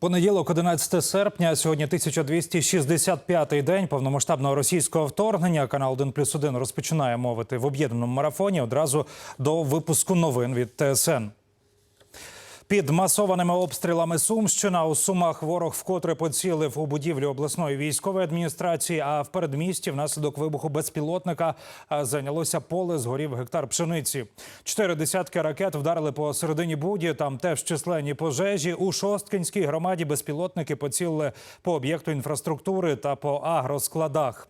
Понеділок, 11 серпня, сьогодні 1265-й день повномасштабного російського вторгнення. Канал 1 плюс 1 розпочинає мовити в об'єднаному марафоні одразу до випуску новин від ТСН. Під масованими обстрілами Сумщина у Сумах ворог вкотре поцілив у будівлю обласної військової адміністрації. А в передмісті внаслідок вибуху безпілотника зайнялося поле, згорів гектар пшениці. Чотири десятки ракет вдарили по середині буді. Там теж численні пожежі. У Шосткинській громаді безпілотники поцілили по об'єкту інфраструктури та по агроскладах.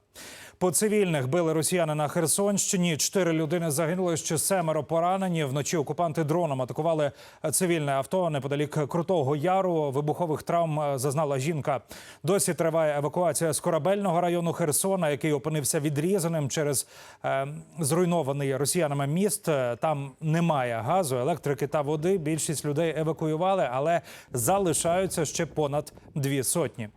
По цивільних били росіяни на Херсонщині. Чотири людини загинули, ще семеро поранені. Вночі окупанти дроном атакували цивільне авто неподалік Крутого Яру. Вибухових травм е, зазнала жінка. Досі триває евакуація з корабельного району Херсона, який опинився відрізаним через е, зруйнований росіянами міст. Е, Там немає газу, електрики та води. Більшість людей евакуювали, але залишаються ще понад дві сотні.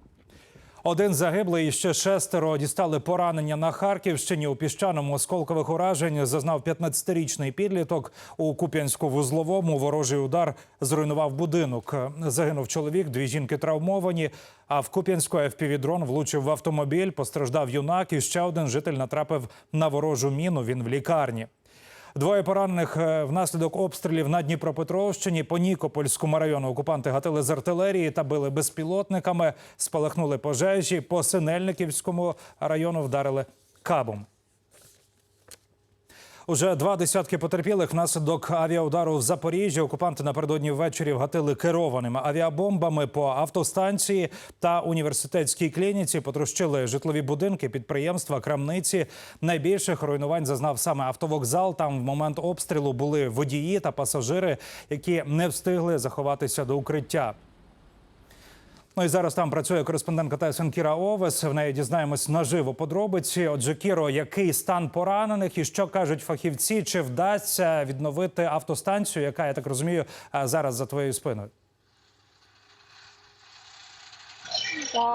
Один загиблий і ще шестеро дістали поранення на Харківщині. У піщаному осколкових уражень зазнав 15-річний підліток. У Куп'янську-вузловому ворожий удар зруйнував будинок. Загинув чоловік, дві жінки травмовані. А в Куп'янську ФПВ-дрон влучив в автомобіль. Постраждав юнак. І ще один житель натрапив на ворожу міну. Він в лікарні. Двоє поранених е, внаслідок обстрілів на Дніпропетровщині. По Нікопольському району окупанти гатили з артилерії та били безпілотниками. Спалахнули пожежі. По Синельниківському району вдарили кабом. Уже два десятки потерпілих внаслідок авіаудару в Запоріжжі. Окупанти напередодні ввечері вгатили керованими авіабомбами по автостанції та університетській клініці. Потрощили житлові будинки, підприємства, крамниці. Найбільших руйнувань зазнав саме автовокзал. Там в момент обстрілу були водії та пасажири, які не встигли заховатися до укриття. Ну і зараз там працює кореспондентка ТСН Кіра Овес. В неї дізнаємось наживо подробиці. Отже, Кіро, який стан поранених і що кажуть фахівці? Чи вдасться відновити автостанцію, яка я так розумію зараз за твоєю спиною? А,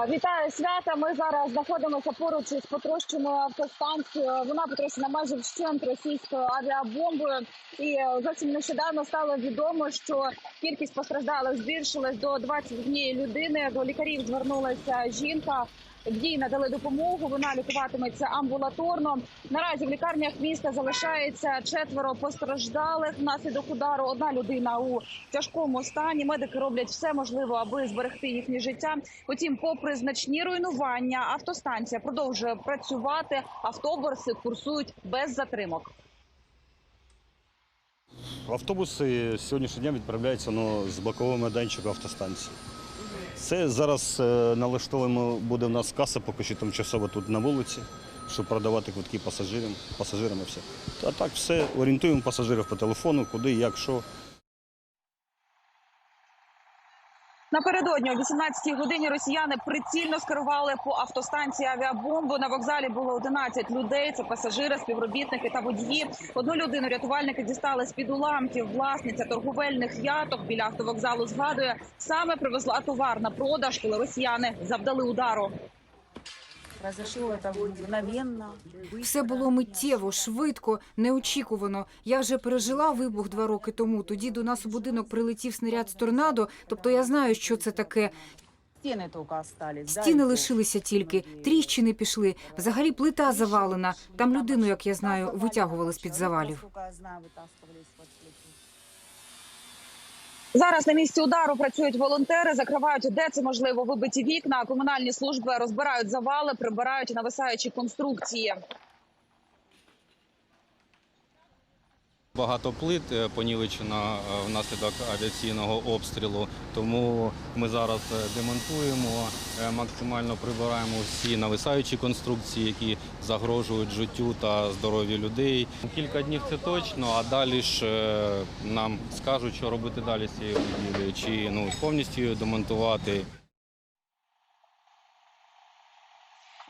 Вітаю свята. Ми зараз знаходимося поруч із потрощеною автостанцією. Вона потрощена майже вщент російською авіабомбою. І е, зовсім нещодавно стало відомо, що кількість постраждалих збільшилась до 21 людини. До лікарів звернулася жінка. Їй надали допомогу. Вона лікуватиметься амбулаторно. Наразі в лікарнях міста залишається четверо постраждалих внаслідок удару. Одна людина у тяжкому стані. Медики роблять все можливе, аби зберегти їхнє життя. Утім, попри значні руйнування, автостанція продовжує працювати. Автобуси курсують без затримок. Автобуси сьогоднішнього дня відправляються ну, з бокового майданчика автостанції. Це зараз е, налаштовуємо, буде в нас каса поки що тимчасово тут на вулиці, щоб продавати квитки пасажирам, пасажирам і все. А так все орієнтуємо пасажирів по телефону, куди, як, що. Напередодні о 18-й годині росіяни прицільно скерували по автостанції авіабомбу. На вокзалі було 11 людей. Це пасажири, співробітники та водії. Одну людину рятувальники дістали з під уламків. Власниця торговельних яток біля автовокзалу згадує, саме привезла товар на продаж, коли росіяни завдали удару. Все було миттєво, швидко, неочікувано. Я вже пережила вибух два роки тому. Тоді до нас у будинок прилетів снаряд з торнадо. Тобто я знаю, що це таке. Остались. Стіни лишилися тільки, тріщини пішли. Взагалі плита завалена. Там людину, як я знаю, витягували з під завалів. Зараз на місці удару працюють волонтери, закривають де це можливо вибиті вікна. Комунальні служби розбирають завали, прибирають нависаючі конструкції. Багато плит е, понівечено е, внаслідок авіаційного обстрілу, тому ми зараз е, демонтуємо, максимально прибираємо всі нависаючі конструкції, які загрожують життю та здоров'ю людей. Кілька днів це точно, а далі ж нам скажуть, що робити далі з цією будівлею, чи ну повністю її демонтувати.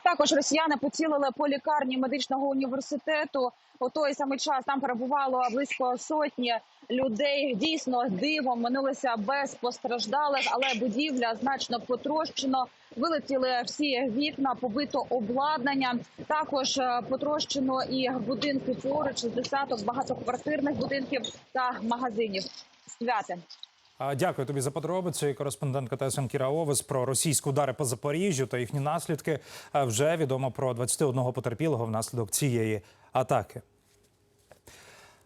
Також росіяни поцілили по лікарні медичного університету. У той самий час там перебувало близько сотні людей. Дійсно дивом минулися без постраждалих, але будівля значно потрощено. Вилетіли всі вікна, побито обладнання. Також е, потрощено і будинки поруч з десяток багатоквартирних будинків та магазинів. Святе. Дякую тобі за подробиці. Кореспондентка ТСН Кіра Овес про російські удари по Запоріжжю та їхні наслідки. Вже відомо про 21 потерпілого внаслідок цієї атаки.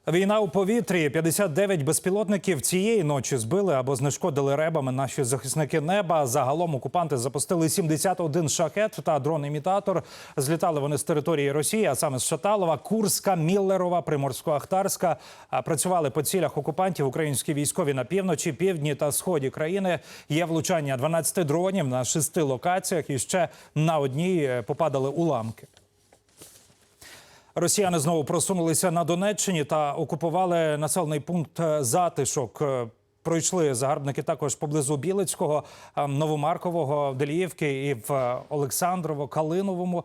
Війна у повітрі. 59 безпілотників цієї ночі збили або знешкодили ребами наші захисники неба. Загалом окупанти запустили 71 шахет та дрон-імітатор. Злітали вони з території Росії, а саме з Шаталова, Курська, Міллерова, Приморсько-Ахтарська. А Працювали по цілях окупантів українські військові на півночі, півдні та сході країни. Є влучання 12 дронів на шести локаціях. І ще на одній е, попадали уламки. Росіяни знову просунулися на Донеччині та окупували населений пункт е, затишок. Е, Пройшли загарбники також поблизу Білицького, е, Новомаркового, Деліївки і в е, Олександрово, Калиновому. Е,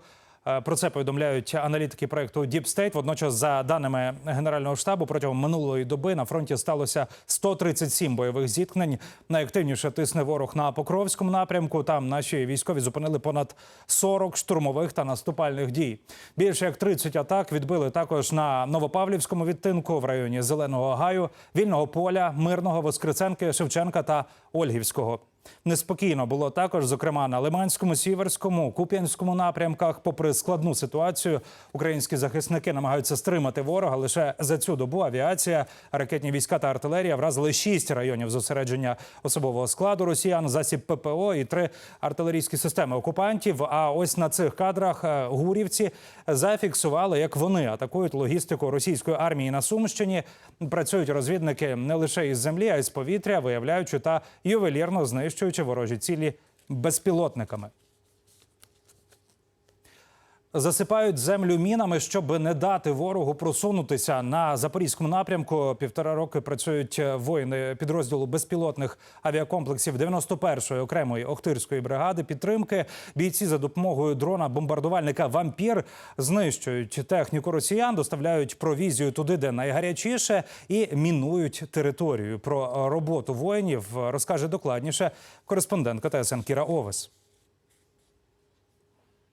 Про це повідомляють аналітики проекту Deep State. Водночас, за даними Генерального штабу, протягом минулої доби на фронті сталося 137 бойових зіткнень. Найактивніше тисне ворог на Покровському напрямку. Там наші військові зупинили понад 40 штурмових та наступальних дій. Більше як 30 атак відбили також на Новопавлівському відтинку в районі Зеленого Гаю, Вільного поля, Мирного, Воскресенки, Шевченка та Ольгівського. Неспокійно було також, зокрема на Лиманському, Сіверському, Куп'янському напрямках. Попри складну ситуацію, українські захисники намагаються стримати ворога. Лише за цю добу авіація, ракетні війська та артилерія вразили шість районів зосередження особового складу росіян, засіб ППО і три артилерійські системи окупантів. А ось на цих кадрах е, гурівці зафіксували, як вони атакують логістику російської армії на Сумщині. Працюють розвідники не лише із землі, а й з повітря, виявляючи та ювелірно знищуючи ворожі цілі безпілотниками. Засипають землю мінами, щоб не дати ворогу просунутися на запорізькому напрямку. Півтора роки працюють воїни підрозділу безпілотних авіакомплексів 91-ї окремої Охтирської бригади підтримки. Бійці за допомогою дрона бомбардувальника Вампір знищують техніку росіян, доставляють провізію туди, де найгарячіше, і мінують територію. Про роботу воїнів розкаже докладніше кореспондентка ТСН Кіра Овес.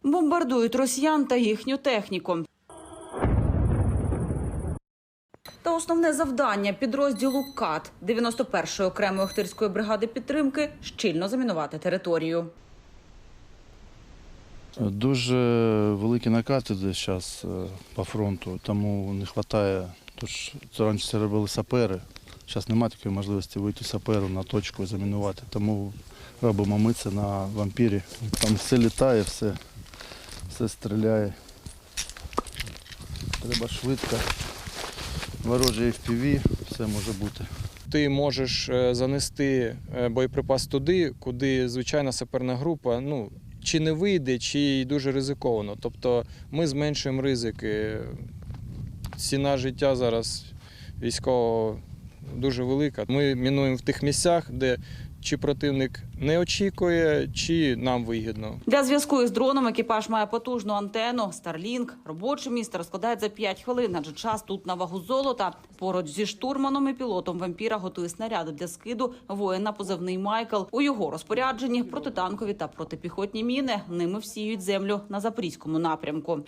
Бомбардують росіян та їхню техніку. Та основне завдання підрозділу КАТ 91-ї окремої Охтирської бригади підтримки щільно замінувати територію. Дуже великі накати зараз по фронту, тому не вистачає. Тож це раніше робили сапери. Зараз немає такої можливості вийти саперу на точку і замінувати. Тому робимо ми це на вампірі. Там все літає, все, все стріляє. Треба швидко. Ворожий FPV, все може бути. ти можеш е, занести е, боєприпас туди, куди звичайна саперна група ну, чи не вийде, чи дуже ризиковано. Тобто ми зменшуємо ризики. Ціна життя зараз військового дуже велика. Ми мінуємо в тих місцях, де чи противник не очікує, чи нам вигідно. Для зв'язку із дроном екіпаж має потужну антенну Starlink. Робоче місце розкладають за 5 хвилин, адже час тут на вагу золота. Поруч зі штурманом і пілотом вампіра готує снаряди для скиду воїн на позивний Майкл. У його розпорядженні протитанкові та протипіхотні міни. Ними всіють землю на запорізькому напрямку.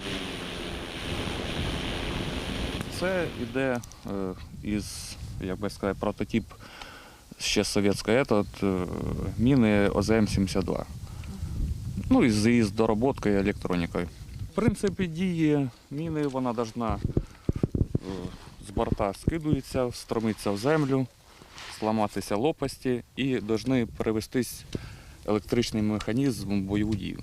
Це йде е, із, як би сказати, прототип ще совєтської, этот, е, міни ОЗМ-72. Ну і з, із дороботкою електронікою. В принципі, дії міни вона должна е, з борта скидується, стромиться в землю, зламатися лопасті і повинні перевестись електричний механізм в бойову дію.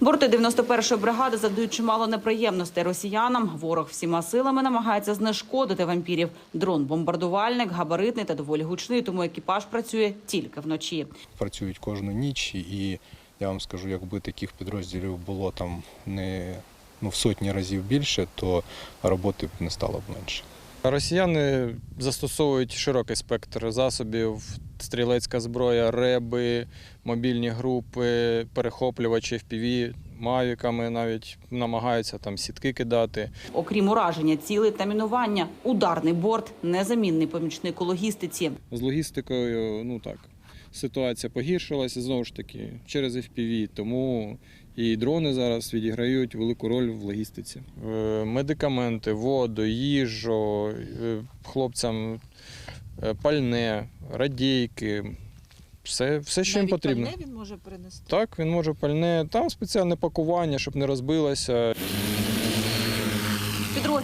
Борти 91-ї бригади завдають чимало неприємностей росіянам. Ворог всіма силами намагається знешкодити вампірів. Дрон-бомбардувальник, габаритний та доволі гучний, тому екіпаж працює тільки вночі. працюють кожну ніч, і я вам скажу, якби таких підрозділів було там не ну, в сотні разів більше, то роботи б не стало б менше. Росіяни застосовують широкий спектр засобів: стрілецька зброя, реби, мобільні групи, перехоплювачі FPV, мавіками навіть намагаються там сітки кидати. Окрім ураження цілей та мінування, ударний борт незамінний помічник у логістиці. З логістикою, ну так, ситуація погіршилася знову ж таки через FPV, тому і дрони зараз відіграють велику роль в логістиці. Е, Медикаменти, воду, їжу е, хлопцям пальне, радійки, все, все що їм потрібно. він може принести. Так, він може пальне, там спеціальне пакування, щоб не розбилося.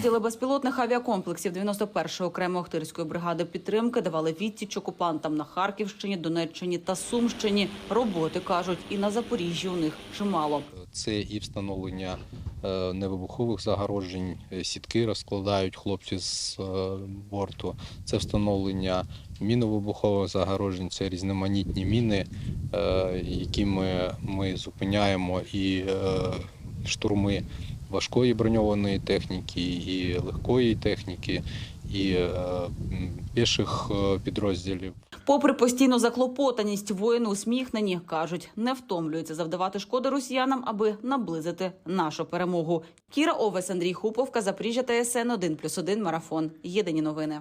Підрозділи безпілотних авіакомплексів 91-ї окремої Охтирської бригади підтримки давали відсіч окупантам на Харківщині, Донеччині та Сумщині. Роботи кажуть, і на Запоріжжі у них чимало. Це і встановлення е, невибухових загороджень, е, сітки розкладають хлопці з е, борту. Це встановлення міновибухових загороджень, це різноманітні міни, які ми, зупиняємо і штурми важкої броньованої техніки, і легкої техніки, і е, піших е, підрозділів. Попри постійну заклопотаність, воїни усміхнені кажуть, не втомлюються завдавати шкоди росіянам, аби наблизити нашу перемогу. Кіра Овес, Андрій Хуповка, Запоріжжя ТСН 1+,1 Марафон. Єдині новини.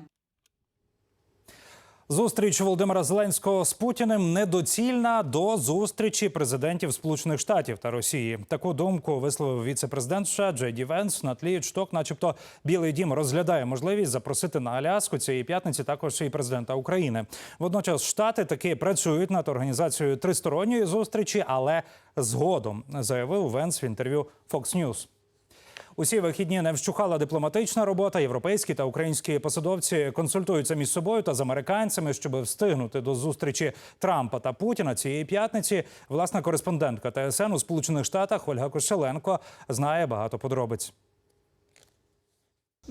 Зустріч Володимира Зеленського з Путіним недоцільна до зустрічі президентів Сполучених Штатів та Росії. Таку думку висловив віце-президент США Джей Венс на тлі чуток, начебто, Білий Дім розглядає можливість запросити на Аляску цієї п'ятниці також і президента України. Водночас штати таки працюють над організацією тристоронньої зустрічі, але згодом заявив Венс в інтерв'ю Fox News. Усі вихідні не вщухала дипломатична робота. Європейські та українські посадовці консультуються між собою та з американцями, щоб встигнути до зустрічі Трампа та Путіна цієї п'ятниці. Власна кореспондентка ТСН у Сполучених Штатах Ольга Кошеленко знає багато подробиць.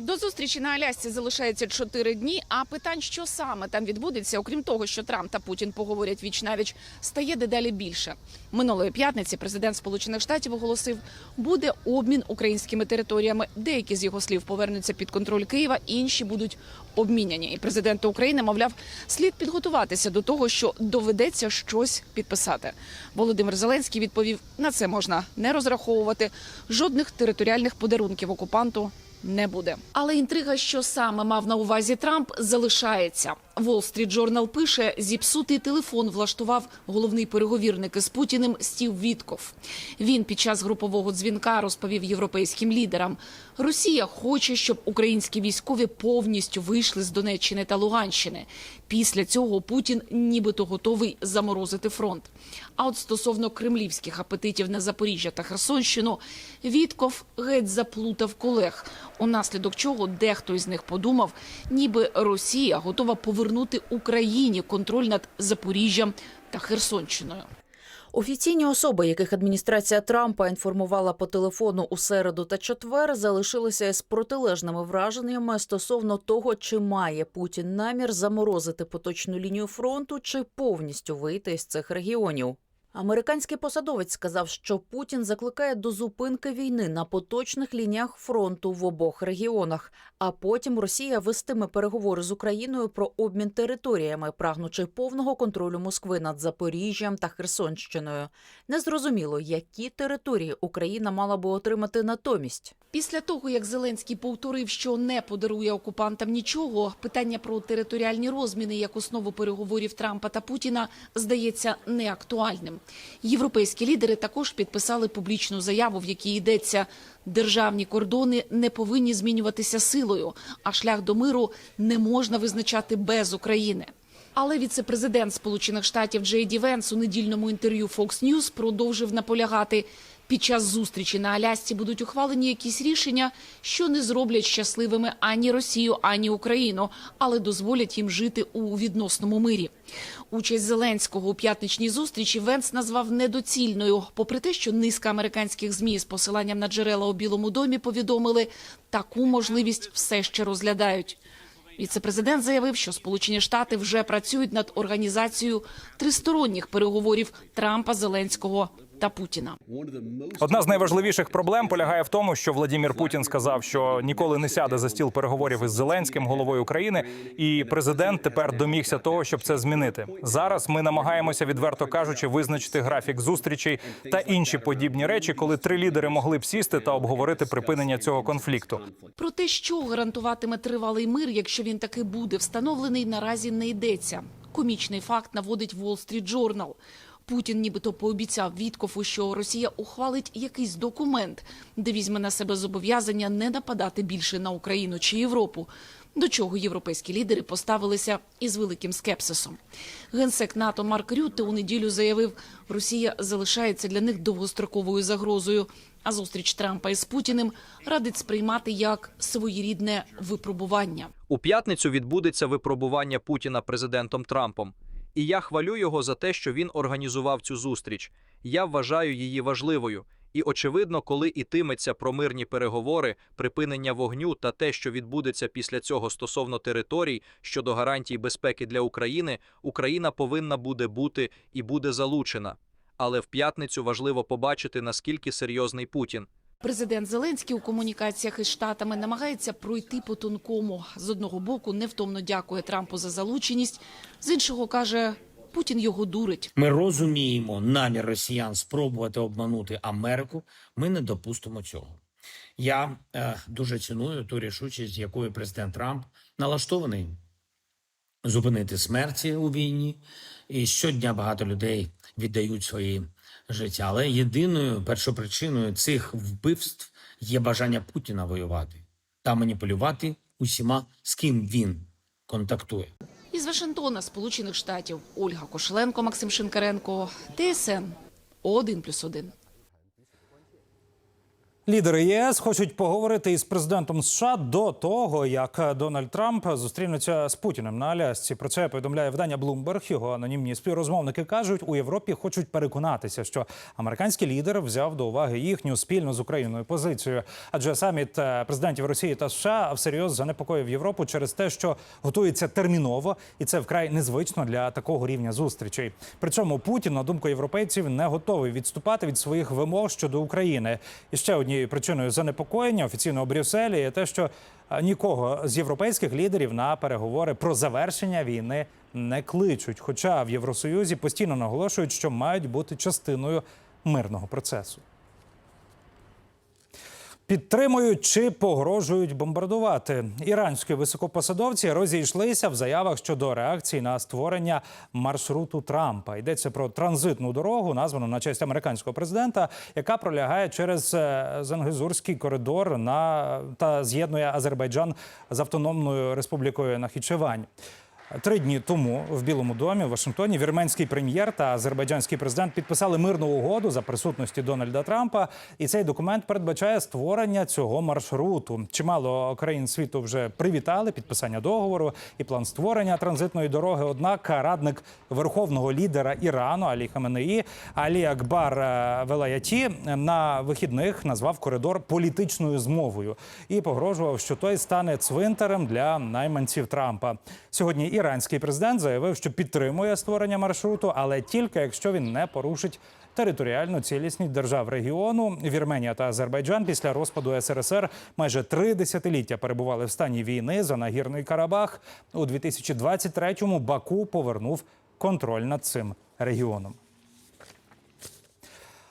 До зустрічі на Алясці залишається чотири дні. А питань, що саме там відбудеться, окрім того, що Трамп та Путін поговорять віч навіч, стає дедалі більше. Минулої п'ятниці президент Сполучених Штатів оголосив, буде обмін українськими територіями. Деякі з його слів повернуться під контроль Києва, інші будуть обміняні. І президент України, мовляв, слід підготуватися до того, що доведеться щось підписати. Володимир Зеленський відповів: на це можна не розраховувати. Жодних територіальних подарунків окупанту не буде. Але інтрига, що саме мав на увазі Трамп, залишається. Wall Street Journal пише, зіпсутий телефон влаштував головний переговірник із Путіним Стів Вітков. Він під час групового дзвінка розповів європейським лідерам: Росія хоче, щоб українські військові повністю вийшли з Донеччини та Луганщини. Після цього Путін нібито готовий заморозити фронт. А от стосовно кремлівських апетитів на Запоріжжя та Херсонщину, Вітков геть заплутав колег, унаслідок чого дехто із них подумав, ніби Росія готова повернути Україні контроль над Запоріжжям та Херсонщиною. Офіційні особи, яких адміністрація Трампа інформувала по телефону у середу та четвер, залишилися з протилежними враженнями стосовно того, чи має Путін намір заморозити поточну лінію фронту чи повністю вийти з цих регіонів. Американський посадовець сказав, що Путін закликає до зупинки війни на поточних лініях фронту в обох регіонах, а потім Росія вестиме переговори з Україною про обмін територіями, прагнучи повного контролю Москви над Запоріжжям та Херсонщиною. Незрозуміло, які території Україна мала би отримати натомість. Після того, як Зеленський повторив, що не подарує окупантам нічого, питання про територіальні розміни як основу переговорів Трампа та Путіна здається неактуальним. Європейські лідери також підписали публічну заяву, в якій йдеться державні кордони не повинні змінюватися силою, а шлях до миру не можна визначати без України. Але віце-президент Сполучених Штатів Джей Ді Венс у недільному інтерв'ю Fox News продовжив наполягати. Під час зустрічі на Алясці будуть ухвалені якісь рішення, що не зроблять щасливими ані Росію, ані Україну, але дозволять їм жити у відносному мирі. Участь Зеленського у п'ятничній зустрічі Венс назвав недоцільною, попри те, що низка американських змі з посиланням на джерела у Білому домі повідомили, таку можливість все ще розглядають. Віце-президент заявив, що Сполучені Штати вже працюють над організацією тристоронніх переговорів Трампа, Зеленського та Путіна. Одна з найважливіших проблем полягає в тому, що Владімір Путін сказав, що ніколи не сяде за стіл переговорів із Зеленським, головою України, і президент тепер домігся того, щоб це змінити. Зараз ми намагаємося, відверто кажучи, визначити графік зустрічей та інші подібні речі, коли три лідери могли б сісти та обговорити припинення цього конфлікту. Про те, що гарантуватиме тривалий мир, якщо він таки буде встановлений, наразі не йдеться. Комічний факт наводить Wall Street Journal. Путін нібито пообіцяв Віткофу, що Росія ухвалить якийсь документ, де візьме на себе зобов'язання не нападати більше на Україну чи Європу. до чого європейські лідери поставилися із великим скепсисом. Генсек НАТО Марк Рютте у неділю заявив, Росія залишається для них довгостроковою загрозою. А зустріч Трампа із Путіним радить сприймати як своєрідне випробування. У п'ятницю відбудеться випробування Путіна президентом Трампом. І я хвалю його за те, що він організував цю зустріч. Я вважаю її важливою. І очевидно, коли ітиметься про мирні переговори, припинення вогню та те, що відбудеться після цього стосовно територій щодо гарантій безпеки для України, Україна повинна буде бути і буде залучена. Але в п'ятницю важливо побачити, наскільки серйозний Путін. Президент Зеленський у комунікаціях із штатами намагається пройти по тонкому. З одного боку невтомно дякує Трампу за залученість, з іншого каже, Путін його дурить. Ми розуміємо намір росіян спробувати обманути Америку. Ми не допустимо цього. Я е, дуже ціную ту рішучість, якою президент Трамп налаштований зупинити смерті у війні. І щодня багато людей віддають свої життя. Але єдиною першопричиною цих вбивств є бажання Путіна воювати та маніпулювати усіма, з ким він контактує. Із Вашингтона, Сполучених Штатів, Ольга Кошленко, Максим Шинкаренко, ТСН 1+,1. Лідери ЄС хочуть поговорити із президентом США до того, як Дональд Трамп зустрінеться з Путіним на Алясці. Про це повідомляє видання Bloomberg. Його анонімні співрозмовники кажуть, у Європі хочуть переконатися, що американський лідер взяв до уваги їхню спільну з Україною позицію. Адже саміт е, президентів Росії та США всерйоз занепокоїв Європу через те, що готується терміново, і це вкрай незвично для такого рівня зустрічей. При цьому Путін, на думку європейців, не готовий відступати від своїх вимог щодо України. І ще однією причиною занепокоєння офіційного Брюсселі є те, що нікого з європейських лідерів на переговори про завершення війни не кличуть. Хоча в Євросоюзі постійно наголошують, що мають бути частиною мирного процесу. Підтримують чи погрожують бомбардувати. Іранські високопосадовці розійшлися в заявах щодо реакції на створення маршруту Трампа. Йдеться про транзитну дорогу, названу на честь американського президента, яка пролягає через е, Зангезурський коридор на та з'єднує Азербайджан з автономною республікою Нахічевань. Три дні тому в Білому домі в Вашингтоні вірменський прем'єр та азербайджанський президент підписали мирну угоду за присутності Дональда Трампа. І цей документ передбачає створення цього маршруту. Чимало країн світу вже привітали підписання договору і план створення транзитної дороги. Однак радник верховного лідера Ірану Алі Хаменеї Алі Акбар е, Велаяті на вихідних назвав коридор політичною змовою і погрожував, що той стане цвинтарем для найманців Трампа. Сьогодні іранський президент заявив, що підтримує створення маршруту, але тільки якщо він не порушить територіальну цілісність держав регіону. Вірменія та Азербайджан після розпаду СРСР майже три десятиліття перебували в стані війни за нагірний Карабах. У 2023-му Баку повернув контроль над цим регіоном.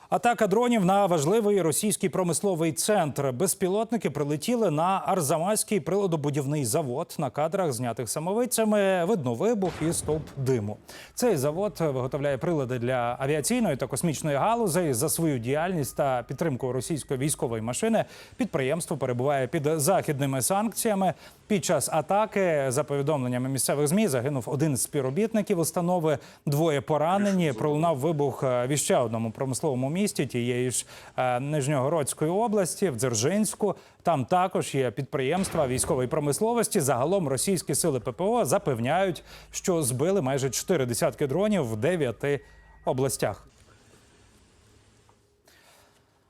Атака дронів на важливий російський промисловий центр. Безпілотники прилетіли на Арзамаський приладобудівний завод. На кадрах, знятих самовицями, видно вибух і стовп диму. Цей завод виготовляє прилади для авіаційної та космічної галузей. За свою діяльність та підтримку російської військової машини підприємство перебуває під західними санкціями. Під час атаки, за повідомленнями місцевих змі, загинув один з співробітників установи. Двоє поранені. Пролунав вибух е, в іще одному промисловому місті тієї ж е, Нижньогородської області, в Дзержинську. Там також є підприємства військової промисловості. Загалом російські сили ППО запевняють, що збили майже чотири десятки дронів в дев'яти областях.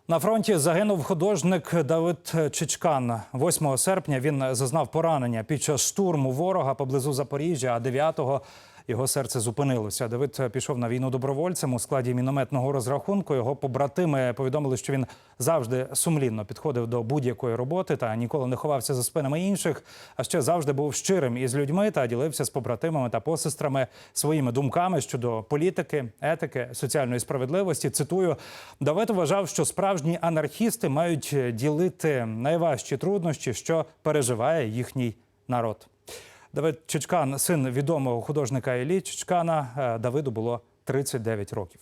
На фронті загинув художник Давид Чичкан. 8 серпня він зазнав поранення під час штурму ворога поблизу Запоріжжя, а 9-го його серце зупинилося. Давид пішов на війну добровольцем у складі мінометного розрахунку. Його побратими повідомили, що він завжди сумлінно підходив до будь-якої роботи та ніколи не ховався за спинами інших. А ще завжди був щирим із людьми та ділився з побратимами та посестрами своїми думками щодо політики, етики, соціальної справедливості. Цитую, Давид вважав, що справжні анархісти мають ділити найважчі труднощі, що переживає їхній народ. Давид Чичкан, син відомого художника Іллі Чичкана, е, Давиду було 39 років.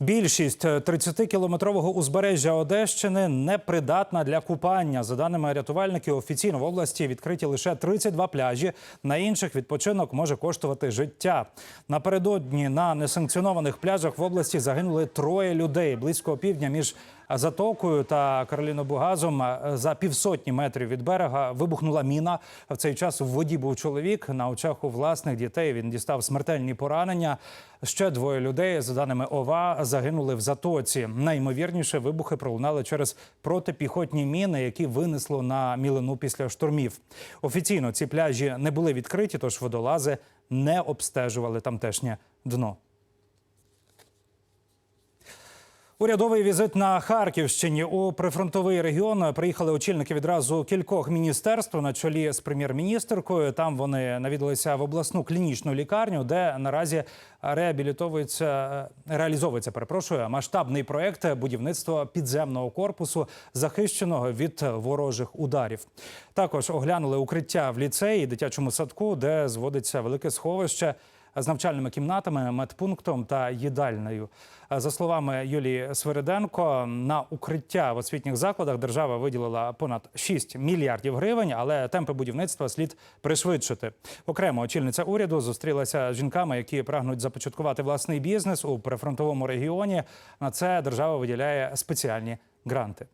Більшість 30-кілометрового узбережжя Одещини непридатна для купання. За даними рятувальників, офіційно в області відкриті лише 32 пляжі. На інших відпочинок може коштувати життя. Напередодні на несанкціонованих пляжах в області загинули троє людей. Близько півдня між затокою та Каролінобугазом за півсотні метрів від берега вибухнула міна. В цей час в воді був чоловік. На очах у власних дітей він дістав смертельні поранення. Ще двоє людей, за даними ОВА, загинули в затоці. Найімовірніше вибухи пролунали через протипіхотні міни, які винесло на мілину після штурмів. Офіційно ці пляжі не були відкриті, тож водолази не обстежували тамтешнє дно. Урядовий візит на Харківщині у прифронтовий регіон приїхали очільники відразу кількох міністерств на чолі з прем'єр-міністеркою. Там вони навідалися в обласну клінічну лікарню, де наразі реабілітовується реалізовується. Перепрошую, масштабний проект будівництва підземного корпусу, захищеного від ворожих ударів. Також оглянули укриття в ліцеї, дитячому садку, де зводиться велике сховище з навчальними кімнатами, медпунктом та їдальнею. За словами Юлії Свириденко, на укриття в освітніх закладах держава виділила понад 6 мільярдів гривень, але темпи будівництва слід пришвидшити. Окремо очільниця уряду зустрілася з жінками, які прагнуть започаткувати власний бізнес у прифронтовому регіоні. На це держава виділяє спеціальні гранти.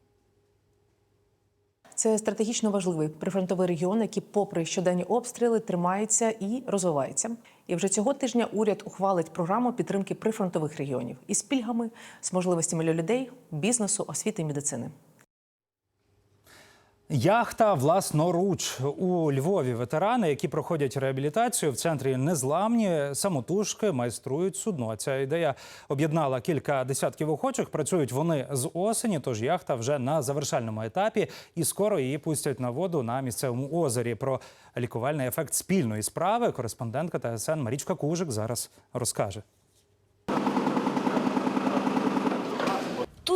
Це стратегічно важливий прифронтовий регіон, який, попри щоденні обстріли, тримається і розвивається. І вже цього тижня уряд ухвалить програму підтримки прифронтових регіонів із пільгами, з можливостями для людей, бізнесу, освіти і медицини. Яхта власноруч у Львові. Ветерани, які проходять реабілітацію в центрі незламні самотужки, майструють судно. Ця ідея об'єднала кілька десятків охочих. Працюють вони з осені, тож яхта вже на завершальному етапі, і скоро її пустять на воду на місцевому озері. Про лікувальний ефект спільної справи кореспондентка ТСН Марічка Кужик зараз розкаже.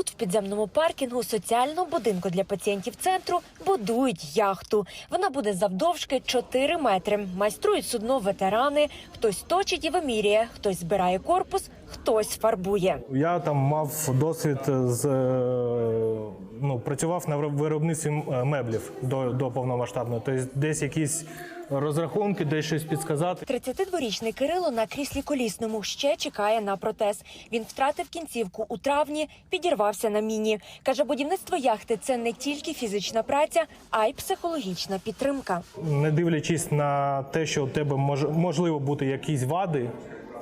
Тут, в підземному паркінгу соціального будинку для пацієнтів центру, будують яхту. Вона буде завдовжки 4 метри. Майструють судно ветерани. Хтось точить і вимірює, хтось збирає корпус, хтось фарбує. Я там мав досвід з е, ну працював на виробництві меблів до, до повномасштабного. Тобто десь якісь розрахунки, десь щось підсказати. 32-річний Кирило на кріслі колісному ще чекає на протез. Він втратив кінцівку у травні, підірвався на міні. Каже, будівництво яхти це не тільки фізична праця, а й психологічна підтримка. Не дивлячись на те, що у тебе може можливо бути якісь вади,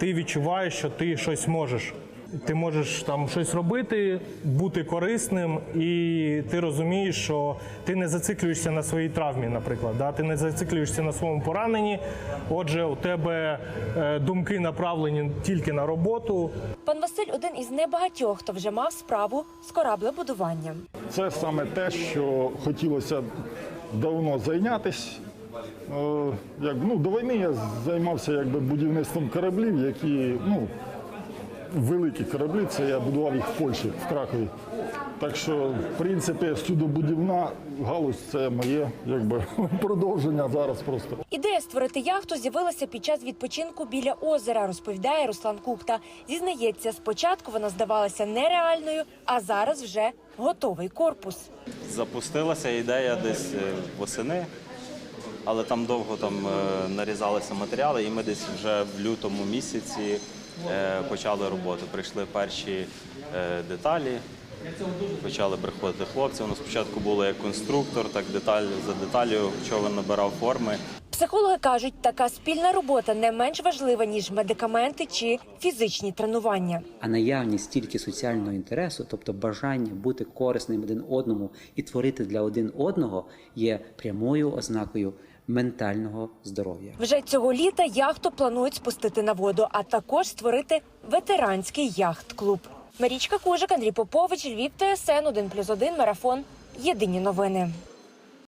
ти відчуваєш, що ти щось можеш. Ти можеш там щось робити, бути корисним, і ти розумієш, що ти не зациклюєшся на своїй травмі, наприклад. Да? Ти не зациклюєшся на своєму пораненні. Отже, у тебе е, думки направлені тільки на роботу. Пан Василь один із небагатьох, хто вже мав справу з кораблебудуванням. Це саме те, що хотілося давно зайнятися. Е, Як, ну, до війни я займався якби, будівництвом кораблів, які ну, великі кораблі, це я будував їх в Польщі, в Кракові. Так що, в принципі, судобудівна галузь це моє якби, продовження зараз просто. Ідея створити яхту з'явилася під час відпочинку біля озера, розповідає Руслан Кухта. Зізнається, спочатку вона здавалася нереальною, а зараз вже готовий корпус. Запустилася ідея десь е, восени, але там довго там е, нарізалися матеріали, і ми десь вже в лютому місяці почали роботу. Прийшли перші е, деталі, почали приходити хлопці. Воно спочатку було як конструктор, так деталь за деталю човен набирав форми. Психологи кажуть, така спільна робота не менш важлива ніж медикаменти чи фізичні тренування. А наявність тільки соціального інтересу, тобто бажання бути корисним один одному і творити для один одного, є прямою ознакою ментального здоров'я. Вже цього літа яхту планують спустити на воду, а також створити ветеранський яхт-клуб. Марічка Кужик, Андрій Попович, Львів, ТСН 1+,1, Марафон. Єдині новини.